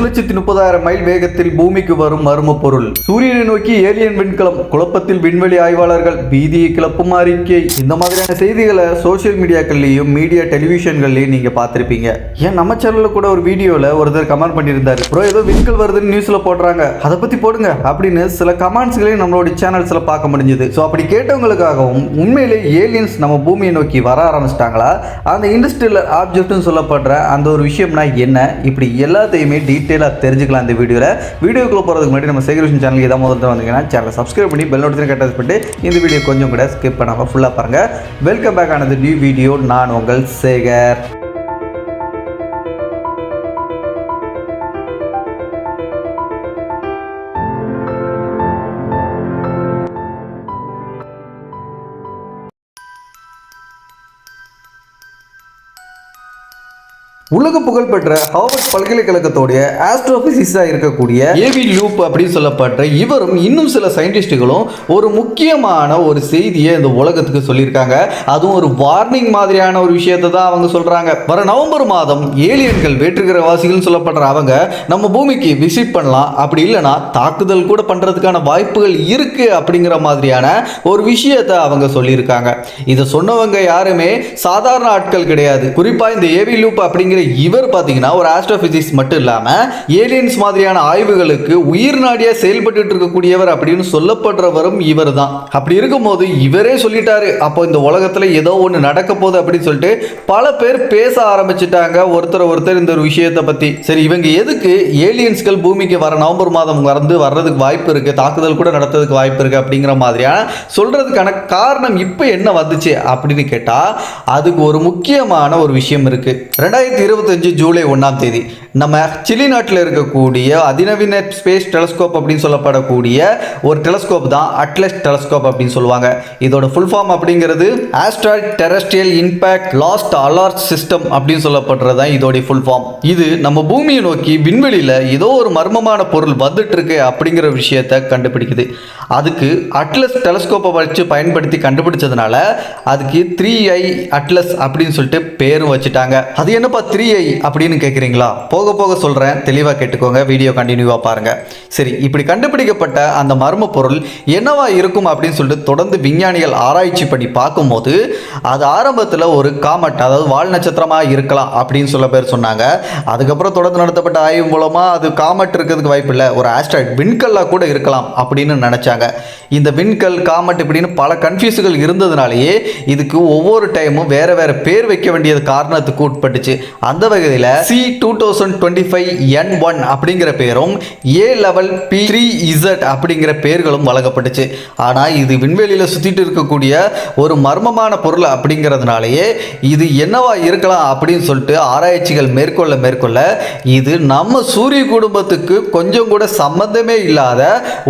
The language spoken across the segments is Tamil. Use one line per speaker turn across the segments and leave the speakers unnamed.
ஒரு லட்சத்தி முப்பதாயிரம் மைல் வேகத்தில் பூமிக்கு வரும் மர்ம பொருள் சூரியனை நோக்கி ஏலியன் விண்கலம் குழப்பத்தில் விண்வெளி ஆய்வாளர்கள் பீதியை கிளப்பும் அறிக்கை. இந்த மாதிரியான செய்திகளை சோஷியல் மீடியாக்கள்லையும் மீடியா டெலிவிஷன்கள்லையும் நீங்க பார்த்துருப்பீங்க. ஏன் நம்ம சேனல்ல கூட ஒரு வீடியோல ஒருத்தர் கமெண்ட் பண்ணியிருந்தாரு. ப்ரோ ஏதோ விண்கல் வருதுன்னு நியூஸ்ல போடுறாங்க. அதை பத்தி போடுங்க அப்படின்னு சில கமெண்ட்ஸ்களையும் நம்மளோட சேனல்ஸ்ல பார்க்க முடிஞ்சது. ஸோ அப்படி கேட்டவங்களுக்காகவும் உண்மையிலே ஏலியன்ஸ் நம்ம பூமியை நோக்கி வர ஆரம்பிச்சிட்டாங்களா? அந்த இண்டஸ்ட்ரியல் ஆப்ஜெக்ட்னு சொல்லப்படுற அந்த ஒரு விஷயம்னா என்ன? இப்படி எல்லாத்தையுமே டீட்டெயிலாக தெரிஞ்சுக்கலாம் இந்த வீடியோவில் வீடியோக்குள்ள போகிறதுக்கு முன்னாடி நம்ம சேகரிஷன் சேனல் ஏதாவது முதல்ல வந்தீங்கன்னா சேனலை சப்ஸ்கிரைப் பண்ணி பெல் நோட்டிஃபிகேஷன் கட்டாஸ் பண்ணிட்டு இந்த வீடியோ கொஞ்சம் கூட ஸ்கிப் பண்ணாமல் ஃபுல்லாக பாருங்கள் வெல்கம் பேக் ஆனது நியூ வீடியோ நான் உங்கள் சேகர். உலக புகழ்பெற்ற ஹார்வர்ட் பல்கலைக்கழகத்தோடைய ஆஸ்ட்ரோபிசிஸாக இருக்கக்கூடிய ஏவி லூப் அப்படின்னு சொல்லப்பட்ட இவரும் இன்னும் சில சயின்டிஸ்டுகளும் ஒரு முக்கியமான ஒரு செய்தியை இந்த உலகத்துக்கு சொல்லியிருக்காங்க. அதுவும் ஒரு வார்னிங் மாதிரியான ஒரு விஷயத்தை தான் அவங்க சொல்றாங்க. வர நவம்பர் மாதம் ஏலியன்கள் வேற்றுகிரவாசிகள்னு சொல்லப்படுற அவங்க நம்ம பூமிக்கு விசிட் பண்ணலாம். அப்படி இல்லைன்னா தாக்குதல் கூட பண்றதுக்கான வாய்ப்புகள் இருக்கு அப்படிங்கிற மாதிரியான ஒரு விஷயத்தை அவங்க சொல்லியிருக்காங்க. இதை சொன்னவங்க யாருமே சாதாரண ஆட்கள் கிடையாது. குறிப்பா இந்த ஏவி லூப் அப்படிங்கிற இவர் பார்த்தீங்கன்னா ஒரு ஆஸ்ட்ரோபிசிக்ஸ் மட்டும் இல்லாம ஏலியன்ஸ் மாதிரியான ஆய்வுகளுக்கு உயிர் நாடியாக செயல்பட்டு இருக்கக்கூடியவர் அப்படின்னு சொல்லப்படுறவரும் இவர் தான் அப்படி இருக்கும்போது இவரே சொல்லிட்டாரு. அப்போ இந்த உலகத்துல ஏதோ ஒன்று நடக்க போகுது அப்படின்னு சொல்லிட்டு பல பேர் பேச ஆரம்பிச்சிட்டாங்க. ஒருத்தர் ஒருத்தர் இந்த ஒரு விஷயத்தை பத்தி. சரி இவங்க எதுக்கு ஏலியன்ஸ்கள் பூமிக்கு வர நவம்பர் மாதம் வந்து வர்றதுக்கு வாய்ப்பு இருக்கு தாக்குதல் கூட நடத்துறதுக்கு வாய்ப்பு இருக்கு அப்படிங்கிற மாதிரியான சொல்றதுக்கான காரணம் இப்போ என்ன வந்துச்சு அப்படின்னு கேட்டால் அதுக்கு ஒரு முக்கியமான ஒரு விஷயம் இருக்கு. ரெண்டாயிரத்தி இருபத்தஞ்சு ஜூலை ஒன்றாம் தேதி. நம்ம சிலி நாட்டில் இருக்கக்கூடிய அதிநவீன ஸ்பேஸ் டெலஸ்கோப் அப்படின்னு சொல்லப்படக்கூடிய ஒரு டெலஸ்கோப் தான் அட்லஸ் டெலஸ்கோப் அப்படின்னு சொல்லுவாங்க. இதோட ஃபுல் ஃபார்ம் அப்படிங்கிறது asteroid terrestrial impact last alert system அப்படின்னு சொல்லப்படுறது தான் இதோடைய ஃபுல் ஃபார்ம் இது நம்ம பூமியை நோக்கி விண்வெளியில் ஏதோ ஒரு மர்மமான பொருள் வந்துட்டு இருக்கு அப்படிங்கிற விஷயத்தை கண்டுபிடிக்குது. அதுக்கு அட்லஸ் டெலஸ்கோப்பை வச்சு பயன்படுத்தி கண்டுபிடிச்சதுனால அதுக்கு த்ரீ ஐ அட்லஸ் அப்படின்னு சொல்லிட்டு பேரும் வச்சுட்டாங்க. அது என்னப்பா த்ரீ ஐ அப்படின்னு கேட்குறீங்களா போக போக சொல்கிறேன் தெளிவாக கேட்டுக்கோங்க. வீடியோ கண்டினியூவாக பாருங்கள் சரி இப்படி கண்டுபிடிக்கப்பட்ட அந்த மர்ம பொருள் என்னவா இருக்கும் அப்படின்னு சொல்லிட்டு தொடர்ந்து விஞ்ஞானிகள் ஆராய்ச்சி பண்ணி பார்க்கும்போது அது ஆரம்பத்தில் ஒரு காமட் அதாவது வால் நட்சத்திரமாக இருக்கலாம் அப்படின்னு சொல்ல பேர் சொன்னாங்க. அதுக்கப்புறம் தொடர்ந்து நடத்தப்பட்ட ஆய்வு மூலமாக அது காமட் இருக்கிறதுக்கு வாய்ப்பு இல்லை. ஒரு ஆஸ்ட்ராய்ட் விண்கல்லாக கூட இருக்கலாம் அப்படின்னு நினச்சாங்க. இந்த விண்கல் காமட் இப்படின்னு பல கன்ஃபியூஸுகள் இருந்ததுனாலேயே இதுக்கு ஒவ்வொரு டைமும் வேறு வேறு பேர் வைக்க வேண்டியது காரணத்துக்கு உட்பட்டுச்சு. அந்த வகையில் C two thousand twenty five N one அப்படிங்கிற பேரும் A level B three Z அப்படிங்கிற பேர்களும் வழங்கப்பட்டுச்சு. ஆனால் இது விண்வெளியில் சுற்றிட்டு இருக்கக்கூடிய ஒரு மர்மமான பொருள் அப்படிங்கிறதுனாலேயே இது என்னவா இருக்கலாம் அப்படின்னு சொல்லிட்டு ஆராய்ச்சிகள் மேற்கொள்ள மேற்கொள்ள இது நம்ம சூரிய குடும்பத்துக்கு கொஞ்சம் கூட சம்மந்தமே இல்லாத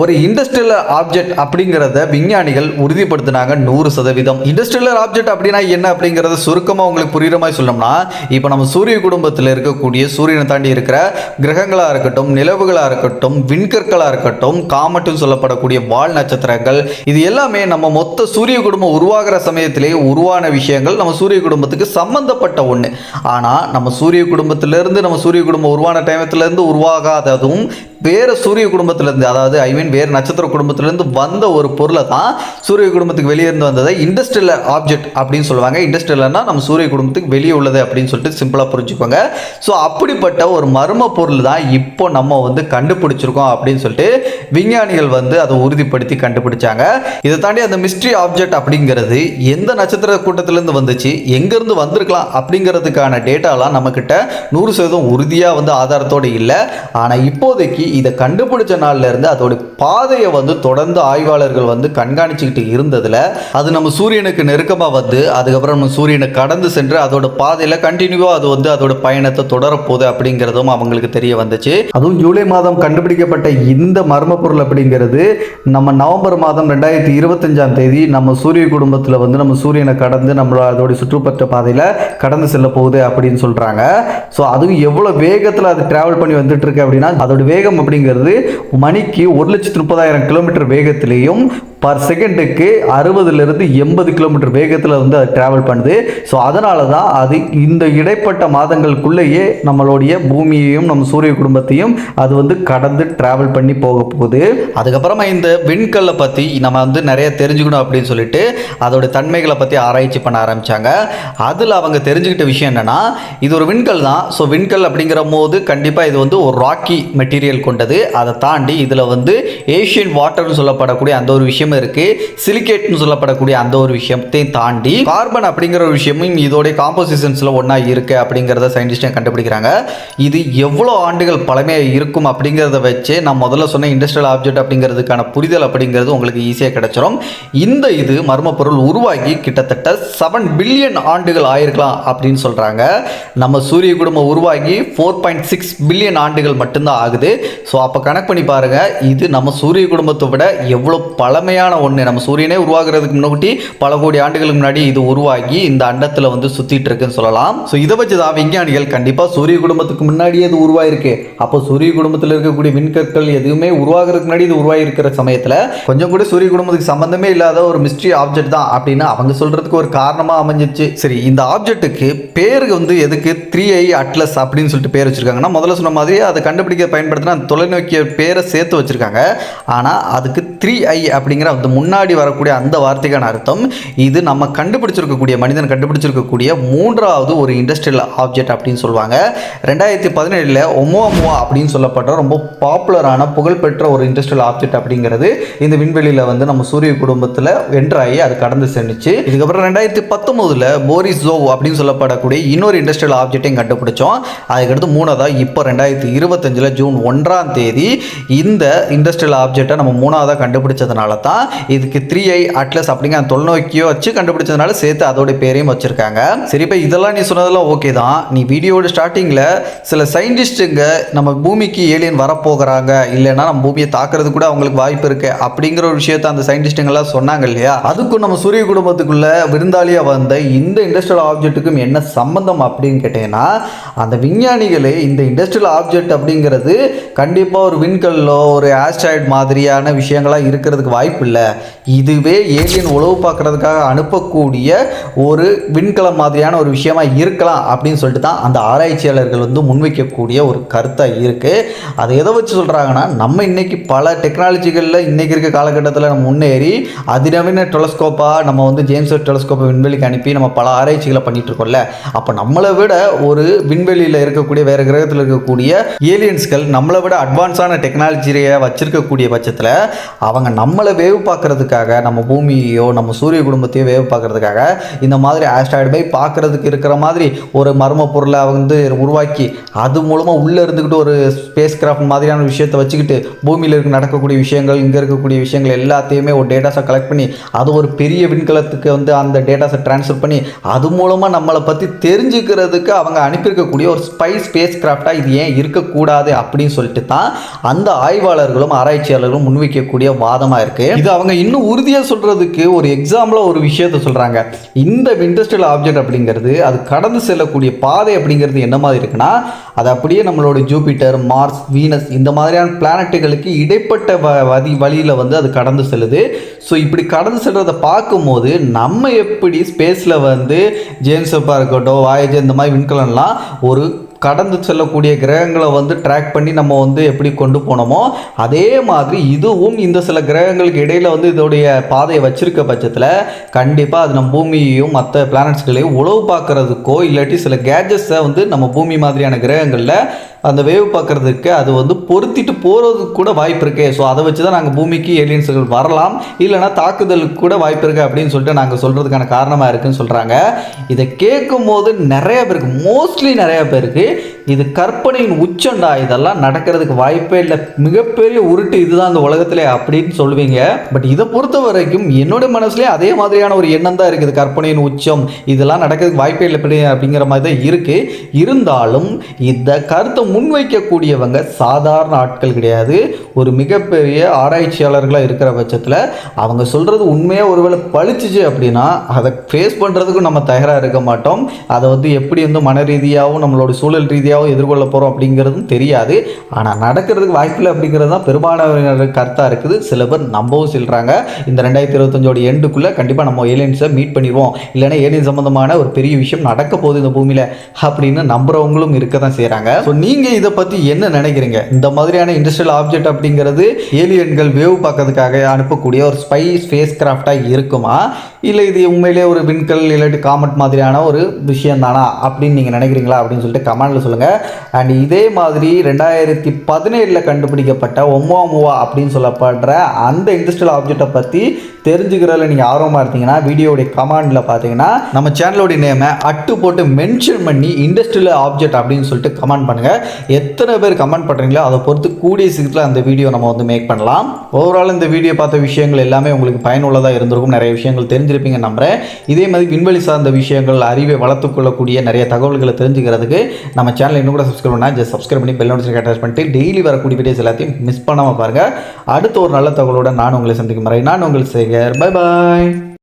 ஒரு இண்டஸ்ட்ரியல் ஆப்ஜெக்ட் அப்படிங்கிறத விஞ்ஞானிகள் உறுதிப்படுத்தினாங்க நூறு சதவீதம். இண்டஸ்ட்ரியல் ஆப்ஜெக்ட் அப்படின்னா என்ன அப்படிங்கிறத சுருக்கமாக உங்களுக்கு புரியுற மாதிரி சொல்லணும்னா இப்போ நம்ம சூரிய சூரிய குடும்பத்தில் இருக்கக்கூடிய சூரியனை தாண்டி இருக்கிற கிரகங்களாக இருக்கட்டும் நிலவுகளாக இருக்கட்டும் விண்கற்களாக இருக்கட்டும் காமட்டும் சொல்லப்படக்கூடிய வால் நட்சத்திரங்கள் இது எல்லாமே நம்ம மொத்த சூரிய குடும்பம் உருவாகிற சமயத்திலே உருவான விஷயங்கள். நம்ம சூரிய குடும்பத்துக்கு சம்பந்தப்பட்ட ஒன்று ஆனால் நம்ம சூரிய குடும்பத்திலிருந்து நம்ம சூரிய குடும்பம் உருவான டைமத்திலேருந்து உருவாகாததும் வேறு சூரிய குடும்பத்திலேருந்து அதாவது ஐ மீன் வேறு நட்சத்திர குடும்பத்திலேருந்து வந்த ஒரு பொருளை தான் சூரிய குடும்பத்துக்கு வெளியே இருந்து வந்ததை இண்டஸ்ட்ரியல் ஆப்ஜெக்ட் அப்படின்னு சொல்லுவாங்க. இண்டஸ்ட்ரியல்னா நம்ம சூரிய குடும்பத்துக்கு வெளியே உள்ளது அப்படின்னு சொல்லிட்டு சிம்பிளாக புரிஞ்சுக்கோங்க. ஸோ அப்படிப்பட்ட ஒரு மர்ம பொருள் தான் இப்போ நம்ம வந்து கண்டுபிடிச்சிருக்கோம் அப்படின்னு சொல்லிட்டு விஞ்ஞானிகள் வந்து அதை உறுதிப்படுத்தி கண்டுபிடிச்சாங்க. இதை தாண்டி அந்த மிஸ்ட்ரி ஆப்ஜெக்ட் அப்படிங்கிறது எந்த நட்சத்திர கூட்டத்திலேருந்து வந்துச்சு எங்கேருந்து வந்திருக்கலாம் அப்படிங்கிறதுக்கான டேட்டாலாம் நம்மக்கிட்ட நூறு சதவீதம் உறுதியாக வந்து ஆதாரத்தோடு இல்லை. ஆனால் இப்போதைக்கு இதை கண்டுபிடிச்ச நாள்ல இருந்து அதோட பாதையை வந்து தொடர்ந்து ஆய்வாளர்கள் வந்து கண்காணிச்சுக்கிட்டு இருந்ததுல அது நம்ம சூரியனுக்கு நெருக்கமாக வந்து அதுக்கப்புறம் நம்ம சூரியனை கடந்து சென்று அதோட பாதையில் கண்டினியூவாக அது வந்து அதோட பயணத்தை தொடரப்போகுது அப்படிங்கிறதும் அவங்களுக்கு தெரிய வந்துச்சு. அதுவும் ஜூலை மாதம் கண்டுபிடிக்கப்பட்ட இந்த மர்ம பொருள் அப்படிங்கிறது நம்ம நவம்பர் மாதம் ரெண்டாயிரத்தி இருபத்தஞ்சாம் தேதி நம்ம சூரிய குடும்பத்தில் வந்து நம்ம சூரியனை கடந்து நம்மளோட அதோட சுற்றுப்பற்ற பாதையில் கடந்து செல்ல போகுது அப்படின்னு சொல்கிறாங்க ஸோ அதுவும் எவ்வளோ வேகத்தில் அது டிராவல் பண்ணி வந்துட்டு இருக்கு அப்படின்னா அதோட வேகம் அப்படிங்கிறது மணிக்கு ஒரு லட்சத்து முப்பதாயிரம் கிலோமீட்டர் வேகத்திலையும் பர் செகண்டுக்கு அறுபதுலேருந்து எண்பது கிலோமீட்டர் வேகத்தில் வந்து அது ட்ராவல் பண்ணுது. ஸோ அதனால தான் அது இந்த இடைப்பட்ட மாதங்களுக்குள்ளேயே நம்மளுடைய பூமியையும் நம்ம சூரிய குடும்பத்தையும் அது வந்து கடந்து ட்ராவல் பண்ணி போக போகுது. அதுக்கப்புறமா இந்த விண்கல்லை பற்றி நம்ம வந்து நிறைய தெரிஞ்சுக்கணும் அப்படின்னு சொல்லிட்டு அதோட தன்மைகளை பற்றி ஆராய்ச்சி பண்ண ஆரம்பித்தாங்க அதில் அவங்க தெரிஞ்சுக்கிட்ட விஷயம் என்னென்னா இது ஒரு விண்கல் தான். ஸோ விண்கல் அப்படிங்கிற போது கண்டிப்பாக இது வந்து ஒரு ராக்கி மெட்டீரியல் கொண்டது. அதை தாண்டி இதில் வந்து ஏஷியன் வாட்டர்னு சொல்லப்படக்கூடிய அந்த ஒரு விஷயம் இருக்கு. சிலிகேட்னு சொல்லப்படக்கூடிய அந்த ஒரு விஷயத்தையும் தாண்டி கார்பன் அப்படிங்கிற ஒரு விஷயமும் இதோடைய காம்போசிஷன்ஸில் ஒன்றா இருக்கு அப்படிங்கிறத சயின்டிஸ்டே கண்டுபிடிக்கிறாங்க? இது எவ்வளோ ஆண்டுகள் பழமையாக இருக்கும் அப்படிங்கிறத வச்சு நான் முதல்ல சொன்ன இண்டஸ்ட்ரியல் ஆப்ஜெக்ட் அப்படிங்கிறதுக்கான புரிதல் அப்படிங்கிறது உங்களுக்கு ஈஸியாக கிடைச்சிரும். இந்த இது மர்மப்பொருள் உருவாகி கிட்டத்தட்ட செவன் பில்லியன் ஆண்டுகள் ஆயிருக்கலாம் அப்படின்னு சொல்கிறாங்க நம்ம சூரிய குடும்பம் உருவாகி ஃபோர் பாயிண்ட் சிக்ஸ் பில்லியன் ஆண்டுகள் மட்டும்தான் ஆகுது. ஸோ அப்போ கணக்கு பண்ணி பாருங்கள் இது நம்ம சூரிய குடும்பத்தை விட எவ்வளோ பழமையான ஒன்று நம்ம சூரியனே உருவாகிறதுக்கு முன்னாடி பல கோடி ஆண்டுகளுக்கு முன்னாடி இது உருவாகி இந்த அண்டத்தில் வந்து சுற்றிட்டு இருக்குன்னு சொல்லலாம். ஸோ இதை வச்சு தான் விஞ்ஞானிகள் கண்டிப்பாக சூரிய குடும்பத்துக்கு முன்னாடியே இது உருவாயிருக்கு. அப்போ சூரிய குடும்பத்தில் இருக்கக்கூடிய விண்கற்கள் எதுவுமே உருவாகிறதுக்கு முன்னாடி இது உருவாகிருக்கிற சமயத்தில் கொஞ்சம் கூட சூரிய குடும்பத்துக்கு சம்பந்தமே இல்லாத ஒரு மிஸ்ட்ரி ஆப்ஜெக்ட் தான் அப்படின்னு அவங்க சொல்கிறதுக்கு ஒரு காரணமாக அமைஞ்சிச்சு. சரி இந்த ஆப்ஜெக்ட்டுக்கு பேர் வந்து எதுக்கு த்ரீ ஐ அட்லஸ் அப்படின்னு சொல்லிட்டு பேர் வச்சிருக்காங்கன்னா முதல்ல சொன்ன மாதிரி அதை கண்டுபிடிக்க பயன்படுத்தின அந்த தொலைநோக்கிய பேரை சேர்த்து வச்சிருக்காங்க. ஆனால் அதுக்கு த்ரீ ஐ அப்படிங்கிற அந்த முன்னாடி வரக்கூடிய அந்த வார்த்தைக்கான அர்த்தம் இது நம்ம கண்டுபிடிச்சிருக்கக்கூடிய மனிதன் கண்டுபிடிச்சிருக்கக்கூடிய மூன்றாவது ஒரு இண்டஸ்ட்ரியல் ஆப்ஜெக்ட் அப்படின்னு சொல்லுவாங்க. ரெண்டாயிரத்தி பதினேழில் ஒமோமுவா அப்படின்னு சொல்லப்பட்ட ரொம்ப பாப்புலரான புகழ்பெற்ற ஒரு இண்டஸ்ட்ரியல் ஆப்ஜெக்ட் அப்படிங்கிறது இந்த விண்வெளியில் வந்து நம்ம சூரிய குடும்பத்தில் வென்றாகி அது கடந்து சென்றுச்சு. இதுக்கப்புறம் ரெண்டாயிரத்தி பத்தொம்போதில் போரிஸ் ஜோவ் அப்படின்னு சொல்லப்படக்கூடிய இன்னொரு இண்டஸ்ட்ரியல் ஆப்ஜெக்டையும் கண்டுபிடிச்சோம். அதுக்கடுத்து மூணாவதாக இப்போ ரெண்டாயிரத்தி இருபத்தஞ்சில் ஜூன் ஒன்றாம் தேதி இந்த இண்டஸ்ட்ரியல் ஆப்ஜெக்டை நம்ம மூணாவதாக கண்டுபிடிச்சதுனால தான் இதுக்கு த்ரீ ஐ அட்லஸ் அப்படிங்கிற அந்த தொலைநோக்கியோ வச்சு கண்டுபிடிச்சதுனால சேர்த்து அதோட பேரையும் வச்சிருக்காங்க. சரி இப்போ இதெல்லாம் நீ சொன்னதெல்லாம் ஓகே தான். நீ வீடியோட ஸ்டார்டிங்கில் சில சயின்டிஸ்ட்டுங்க நம்ம பூமிக்கு ஏலியன் வரப்போகிறாங்க. இல்லைன்னா நம்ம பூமியை தாக்குறது கூட அவங்களுக்கு வாய்ப்பு இருக்கு. அப்படிங்கிற ஒரு விஷயத்த அந்த சயின்டிஸ்ட்டுங்கெல்லாம் சொன்னாங்க இல்லையா? அதுக்கும் நம்ம சூரிய குடும்பத்துக்குள்ள விருந்தாளியாக வந்த இந்த இண்டஸ்ட்ரியல் ஆப்ஜெக்ட்டுக்கும் என்ன சம்பந்தம் அப்படின்னு கேட்டீங்கன்னா அந்த விஞ்ஞானிகளே இந்த இண்டஸ்ட்ரியல் ஆப்ஜெக்ட் அப்படிங்கிறது கண்டிப்பாக ஒரு விண்கல்லோ ஒரு ஆஸ்ட்ராய்டு மாதிரியான விஷயங்களாக இருக்கிறதுக்கு வாய்ப்பு இல்லை. இதுவே ஏலியன் உழவு பார்க்கறதுக்காக அனுப்பக்கூடிய ஒரு விண்கலம் மாதிரியான ஒரு விஷயமா இருக்கலாம் அப்படின்னு சொல்லிட்டு தான் அந்த ஆராய்ச்சியாளர்கள் வந்து முன்வைக்கக்கூடிய ஒரு கருத்தாக இருக்குது அதை எதை வச்சு சொல்கிறாங்கன்னா நம்ம இன்றைக்கி பல டெக்னாலஜிகளில் இன்றைக்கி இருக்க காலகட்டத்தில் நம்ம முன்னேறி அதிநவீன டெலஸ்கோப்பாக நம்ம வந்து ஜேம்ஸ் வெப் டெலஸ்கோப்பை விண்வெளிக்கு அனுப்பி நம்ம பல ஆராய்ச்சிகளை பண்ணிகிட்டு இருக்கோம்ல. அப்போ நம்மளை விட ஒரு விண்வெளியில் இருக்கக்கூடிய வேறு கிரகத்தில் இருக்கக்கூடிய ஏலியன்ஸ்கள் நம்மளை விட அட்வான்ஸான டெக்னாலஜியை வச்சுருக்கக்கூடிய பட்சத்தில் அவங்க நம்மளை வேவு பார்க்கறதுக்காக நம்ம பூமியையோ நம்ம சூரிய குடும்பத்தையோ வேவு பார்க்கறதுக்காக இந்த மாதிரி ஆஸ்ட்ராய்டு பை பார்க்கறதுக்கு இருக்கிற மாதிரி ஒரு மர்ம பொருளை வந்து உருவாக்கி அது மூலமாக உள்ளே இருந்துக்கிட்டு ஒரு ஸ்பேஸ் கிராஃப்ட் மாதிரியான விஷயத்தை வச்சுக்கிட்டு பூமியில் இருக்க நடக்கக்கூடிய விஷயங்கள் இங்கே இருக்கக்கூடிய விஷயங்கள் எல்லாத்தையுமே ஒரு டேட்டாஸை கலெக்ட் பண்ணி அது ஒரு பெரிய விண்கலத்துக்கு வந்து அந்த டேட்டாஸை ட்ரான்ஸ்ஃபர் பண்ணி அது மூலமாக நம்மளை பற்றி தெரிஞ்சுக்கிறதுக்கு அவங்க அனுப்பியிருக்கக்கூடிய ஒரு ஸ்பை ஸ்பேஸ் கிராஃப்டாக இது ஏன் இருக்கக்கூடாது அப்படின்னு சொல்லிட்டு தான் அந்த ஆய்வாளர்களும் ஆராய்ச்சியாளர்களும் முன்வைக்கக்கூடிய வாதமாக இருக்குது இது அவங்க இன்னும் உறுதியாக சொல்கிறதுக்கு ஒரு எக்ஸாம்பிளாக ஒரு விஷயத்தை சொல்கிறாங்க இந்த இண்டஸ்ட்ரியல் ஆப்ஜெக்ட் அப்படிங்கிறது அது கடந்து செல்லக்கூடிய பாதை அப்படிங்கிறது என்ன மாதிரி இருக்குன்னா அது அப்படியே நம்மளோட ஜூபிட்டர் மார்ஸ் வீனஸ் இந்த மாதிரியான பிளானட்டுகளுக்கு இடைப்பட்ட வ வதி வழியில் வந்து அது கடந்து செல்லுது. ஸோ இப்படி கடந்து செல்றதை பார்க்கும்போது நம்ம எப்படி ஸ்பேஸில் வந்து ஜேம்ஸப்பாக இருக்கட்டும் வாயேஜர் இந்த மாதிரி விண்கலம்லாம் ஒரு கடந்து செல்லக்கூடிய கிரகங்களை வந்து ட்ராக் பண்ணி நம்ம வந்து எப்படி கொண்டு போனோமோ அதே மாதிரி இதுவும் இந்த சில கிரகங்களுக்கு இடையில் வந்து இதோடைய பாதையை வச்சிருக்க பட்சத்தில் கண்டிப்பாக அது நம்ம பூமியையும் மற்ற பிளானட்ஸ்களையும் உழவு பார்க்குறதுக்கோ இல்லாட்டி சில கேஜெட்ஸை வந்து நம்ம பூமி மாதிரியான கிரகங்களில் அந்த வேவ் பார்க்குறதுக்கு அது வந்து பொருத்திட்டு போகிறதுக்கு கூட வாய்ப்பு இருக்கே. ஸோ அதை வச்சு தான் நாங்கள் பூமிக்கு ஏலியன்ஸ்கள் வரலாம். இல்லைனா தாக்குதலுக்கு கூட வாய்ப்பு இருக்குது அப்படின்னு சொல்லிட்டு நாங்கள் சொல்கிறதுக்கான காரணமாக இருக்குன்னு சொல்கிறாங்க இதை கேட்கும் போது நிறைய பேருக்கு மோஸ்ட்லி நிறைய பேருக்கு இது கற்பனையின் உச்சண்டா? இதெல்லாம் நடக்கிறதுக்கு வாய்ப்பே இல்லை. மிகப்பெரிய உருட்டு இதுதான் இந்த உலகத்திலே அப்படின்னு சொல்லுவீங்க. பட் இதை பொறுத்த வரைக்கும் என்னோட மனசுலேயே அதே மாதிரியான ஒரு எண்ணம் தான் இருக்குது. கற்பனையின் உச்சம் இதெல்லாம் நடக்கிறதுக்கு வாய்ப்பே இல்லை எப்படி அப்படிங்கிற மாதிரி தான் இருக்குது இருந்தாலும் இந்த கருத்தை முன்வைக்கக்கூடியவங்க சாதாரண ஆட்கள் கிடையாது. ஒரு மிகப்பெரிய ஆராய்ச்சியாளர்களாக இருக்கிற பட்சத்தில் அவங்க சொல்கிறது உண்மையாக ஒருவேளை பழிச்சிச்சு அப்படின்னா அதை ஃபேஸ் பண்ணுறதுக்கும் நம்ம தயாராக இருக்க மாட்டோம். அதை வந்து எப்படி வந்து மன ரீதியாகவும் நம்மளோட சூழல் சூழல் ரீதியாகவும் எதிர்கொள்ள போகிறோம் அப்படிங்கிறதும் தெரியாது. ஆனால் நடக்கிறதுக்கு வாய்ப்பில்லை அப்படிங்கிறது தான் பெரும்பாலான கருத்தாக இருக்குது. சில பேர் நம்பவும் சொல்கிறாங்க இந்த ரெண்டாயிரத்தி இருபத்தஞ்சோட எண்டுக்குள்ளே கண்டிப்பாக நம்ம ஏலியன்ஸை மீட் பண்ணிடுவோம். இல்லைன்னா ஏலியன் சம்மந்தமான ஒரு பெரிய விஷயம் நடக்க போகுது இந்த பூமியில் அப்படின்னு நம்புறவங்களும் இருக்க தான் செய்கிறாங்க ஸோ நீங்கள் இதை பற்றி என்ன நினைக்கிறீங்க? இந்த மாதிரியான இண்டஸ்ட்ரியல் ஆப்ஜெக்ட் அப்படிங்கிறது ஏலியன்கள் வேவ் பார்க்கறதுக்காக அனுப்பக்கூடிய ஒரு ஸ்பை ஸ்பேஸ் கிராஃப்டாக இருக்குமா? இல்லை இது உண்மையிலே ஒரு விண்கல் இல்லாட்டி காமெட் மாதிரியான ஒரு விஷயம் தானா அப்படின்னு நீங்கள் நினைக்கிறீங்களா அப்படின்னு சொல்லிட்டு கமெண்ட் கமெண்டில் சொல்லுங்கள் அண்ட் இதே மாதிரி ரெண்டாயிரத்தி பதினேழில் கண்டுபிடிக்கப்பட்ட ஒம்மாமுவா அப்படின்னு சொல்லப்படுற அந்த இண்டஸ்ட்ரியல் ஆப்ஜெக்டை பற்றி தெரிஞ்சுக்கிறதுல நீங்கள் ஆர்வமாக இருந்தீங்கன்னா வீடியோடைய கமாண்டில் பார்த்தீங்கன்னா நம்ம சேனலோடைய நேமை அட்டு போட்டு மென்ஷன் பண்ணி இண்டஸ்ட்ரியல் ஆப்ஜெக்ட் அப்படின்னு சொல்லிட்டு கமெண்ட் பண்ணுங்கள் எத்தனை பேர் கமெண்ட் பண்ணுறீங்களோ அதை பொறுத்து கூடிய சீக்கிரத்தில் அந்த வீடியோ நம்ம வந்து மேக் பண்ணலாம். ஓவரால் இந்த வீடியோ பார்த்த விஷயங்கள் எல்லாமே உங்களுக்கு பயனுள்ளதாக இருந்திருக்கும். நிறைய விஷயங்கள் தெரிஞ்சிருப்பீங்க நம்புறேன். இதே மாதிரி விண்வெளி சார்ந்த விஷயங்கள் அறிவை வளர்த்துக்கொள்ளக்கூடிய நிறைய தகவல்களை தெரிஞ்சுக்கிறதுக்கு நம்ம சேனல் இன்னும் கூட சப்ஸ்கிரைப் பண்ணால் ஜஸ்ட் சப்ஸ்கிரைப் பண்ணி பெல் நோட்டிஃபிகேஷன் அட்டாச் பண்ணிட்டு டெய்லி வரக்கூடிய வீடியோஸ் எல்லாத்தையும் மிஸ் பண்ணாமல் பாருங்கள் அடுத்த ஒரு நல்ல தகவலோட நான் உங்களை சந்திக்கும் வரை நான் உங்கள் சேகர் பை பாய்